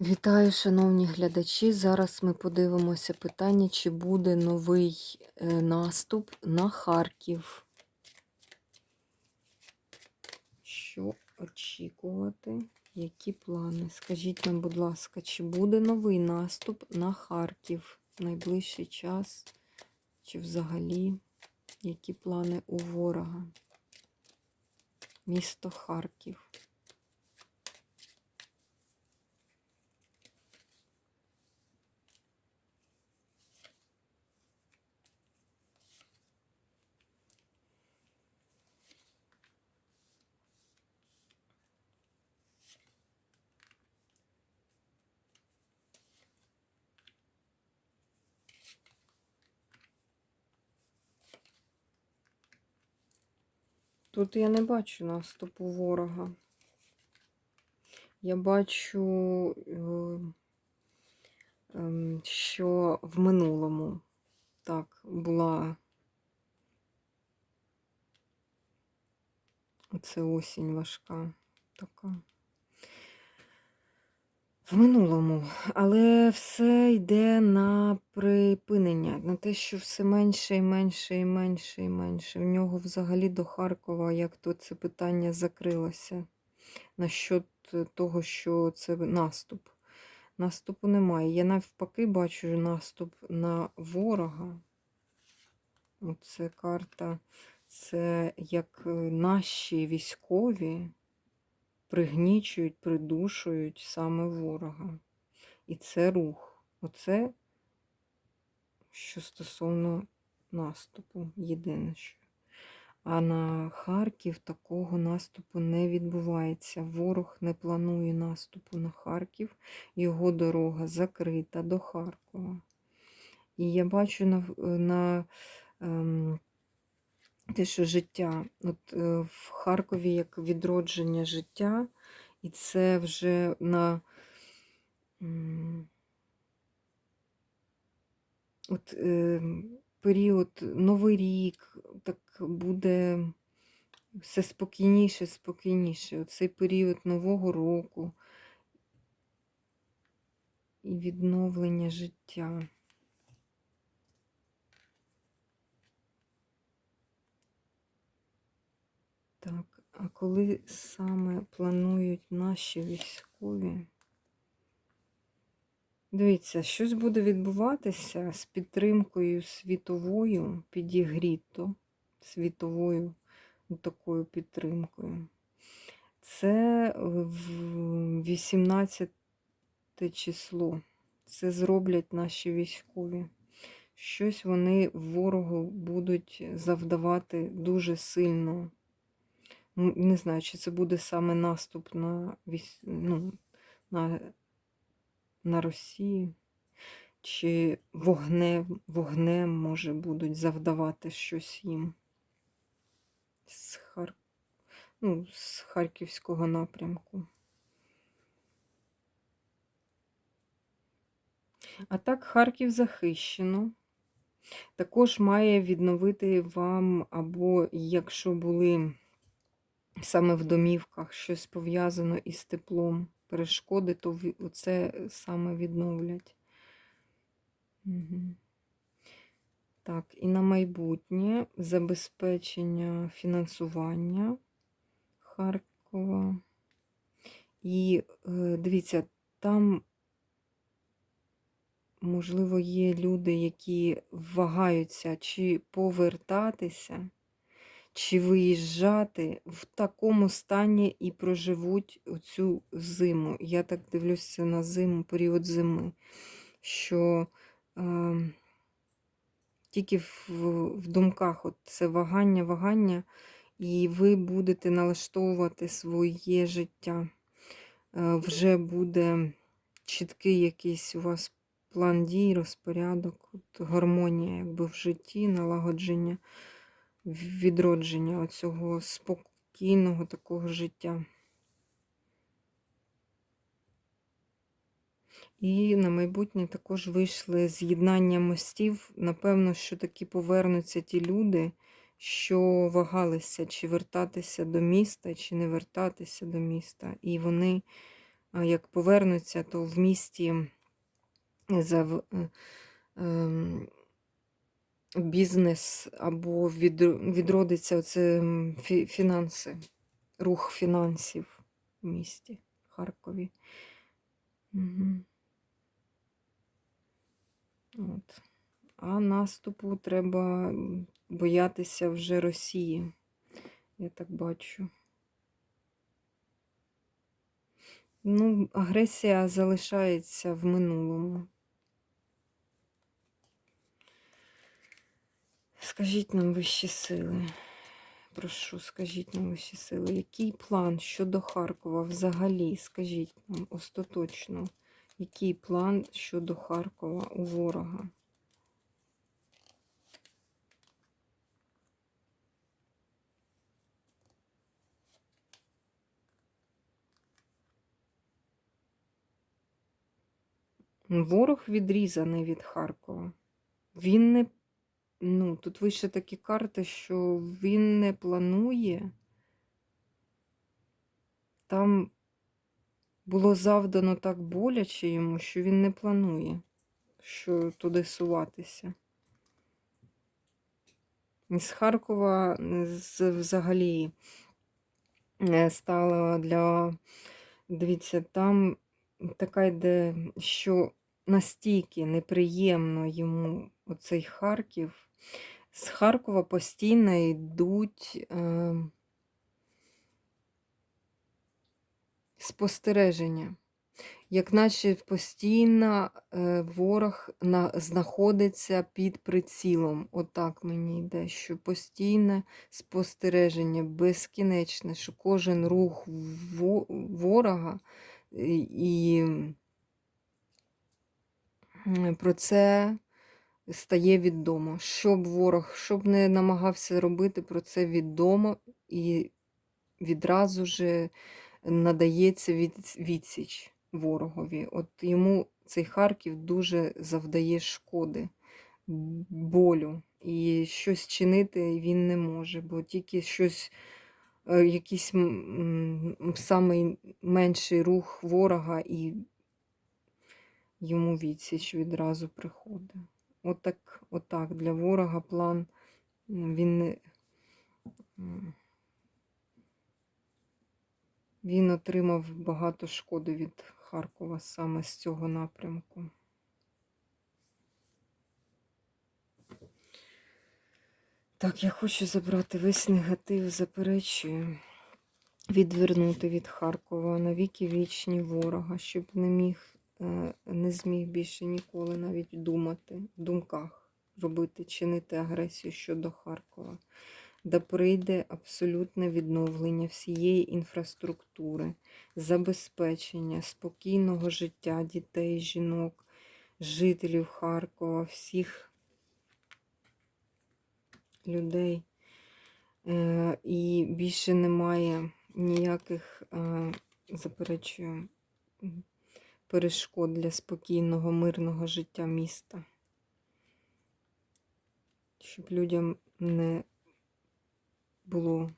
Вітаю, шановні глядачі. Зараз ми подивимося питання, чи буде новий е, наступ на Харків. Що очікувати? Які плани? Скажіть нам, будь ласка, чи буде новий наступ на Харків в найближчий час? Чи взагалі які плани у ворога? Місто Харків. Тут я не бачу наступу ворога. Я бачу, е, ем, що в минулому так була оце осінь важка така. В минулому, але все йде на припинення, на те, що все менше і менше і менше і менше. В нього взагалі до Харкова, як то це питання закрилося. Насчет того, що це наступ. Наступу немає. Я навпаки бачу наступ на ворога. Оце карта, це як е, наші військові пригнічують, придушують саме ворога. І це рух. Оце, що стосовно наступу, єдине що. А на Харків такого наступу не відбувається. Ворог не планує наступу на Харків, його дорога закрита до Харкова. І я бачу на на ем, те, що життя от е, в Харкові як відродження життя, і це вже на от е, період Новий рік, так буде все спокійніше, спокійніше. Оцей період Нового року і відновлення життя. Так, а коли саме планують наші військові? Дивіться, щось буде відбуватися з підтримкою світовою, підігріто, світовою такою підтримкою. Це в 18 число. Це зроблять наші військові. Щось вони ворогу будуть завдавати дуже сильно не знаю, чи це буде саме наступ на ну, на, на Росію, чи вогнем, вогнем, може, будуть завдавати щось їм з, Хар... ну, з Харківського напрямку. А так, Харків захищено. Також має відновити вам, або якщо були саме в домівках щось пов'язано із теплом, перешкоди, то це саме відновлять. Угу. Так, і на майбутнє забезпечення фінансування Харкова. І е, дивіться, там, можливо, є люди, які вагаються, чи повертатися чи виїжджати в такому стані і проживуть цю зиму. Я так дивлюся на зиму, період зими, що е, тільки в, в думках от це вагання, вагання, і ви будете налаштовувати своє життя. Е, вже буде чіткий якийсь у вас план дій, розпорядок, от гармонія якби в житті, налагодження відродження оцього спокійного такого життя. І на майбутнє також вийшли з'єднання мостів. Напевно, що таки повернуться ті люди, що вагалися, чи вертатися до міста, чи не вертатися до міста. І вони як повернуться, то в місті зав... бізнес або від- відродиться оце фі- фінанси, рух фінансів в місті Харкові. Угу. От. А наступу треба боятися вже Росії. Я так бачу. Ну, агресія залишається в минулому. Скажіть нам вищі сили. Прошу, скажіть нам вищі сили, який план щодо Харкова взагалі? Скажіть нам остаточно, який план щодо Харкова у ворога? Ворог відрізаний від Харкова. Він не, ну, тут вище такі карти, що він не планує. Там було завдано так боляче йому, що він не планує, що туди суватися. З Харкова е, взагалі е, стало для. Дивіться, там така йде, що настільки неприємно йому оцей Харків. З Харкова постійно йдуть е, спостереження. Як наче постійно е, ворог на, знаходиться під прицілом. Отак мені йде, що постійне спостереження, безкінечне, що кожен рух ворога і, і про це стає відомо. Щоб ворог, щоб не намагався робити, про це відомо і відразу же надається від, відсіч ворогові. От йому цей Харків дуже завдає шкоди, болю. І щось чинити він не може, бо тільки щось, е, якийсь самий менший рух ворога і йому відсіч відразу приходить. Отак, отак для ворога план він. Він отримав багато шкоди від Харкова саме з цього напрямку. Так, я хочу забрати весь негатив, заперечую, відвернути від Харкова навіки вічні ворога, щоб не міг, не зміг більше ніколи навіть думати, в думках робити, чинити агресію щодо Харкова да прийде абсолютне відновлення всієї інфраструктури, забезпечення спокійного життя дітей, жінок, жителів Харкова, всіх людей. Е, І більше немає ніяких, е, заперечую, перешкод для спокійного, мирного життя міста. Щоб людям не було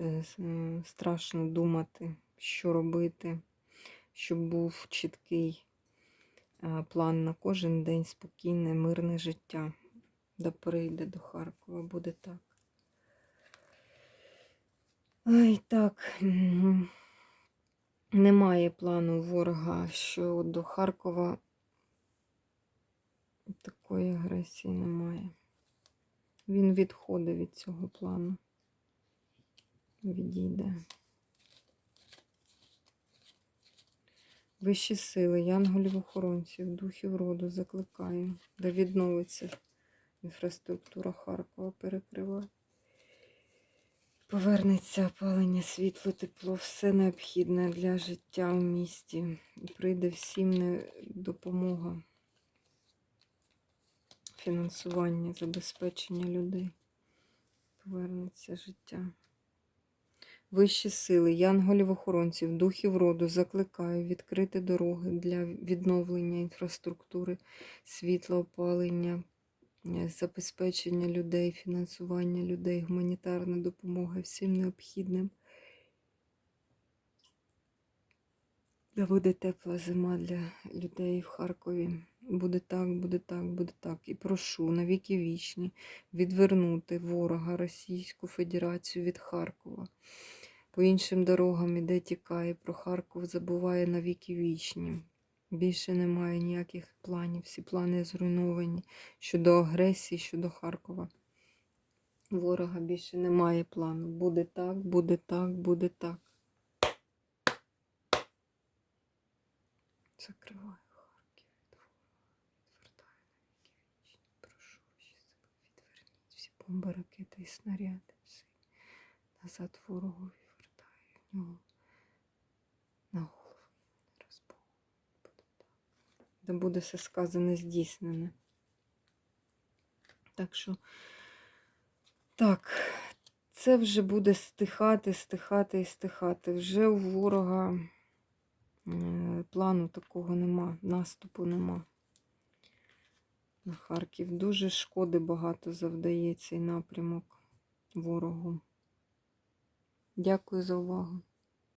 е, е, страшно думати, що робити, щоб був чіткий е, план на кожен день, спокійне, мирне життя. Да прийде до Харкова, буде так. Ай, так. Немає плану ворога, що до Харкова такої агресії немає. Він відходить від цього плану. Відійде. Вищі сили, янголів-охоронців, духів роду закликаю, да відновиться інфраструктура Харкова, перекриває. Повернеться опалення, світло, тепло, все необхідне для життя в місті. Прийде всім допомога, фінансування, забезпечення людей. Повернеться життя. Вищі сили, янголів-охоронців, духів роду закликаю відкрити дороги для відновлення інфраструктури, світла, опалення, забезпечення людей, фінансування людей, гуманітарна допомога всім необхідним. Де буде тепла зима для людей в Харкові. Буде так, буде так, буде так. І прошу на віки вічні відвернути ворога Російську Федерацію від Харкова. По іншим дорогам іде тікає, про Харків забуває на віки вічні. Більше немає ніяких планів, всі плани зруйновані щодо агресії, щодо Харкова. Ворога більше немає плану. Буде так, буде так, буде так. Закриваю Харків від. Відвертаю на віки вічні. Прошу всі себе відверніть всі бомби, ракети і снаряди. Всі назад ворогові вертаю в нього на голову. Не розбову. Буде так. Де буде все сказане здійснене. Так що, так, це вже буде стихати, стихати і стихати. Вже у ворога е, плану такого нема, наступу нема. На Харків дуже шкоди багато завдає цей напрямок ворогу. Дякую за увагу.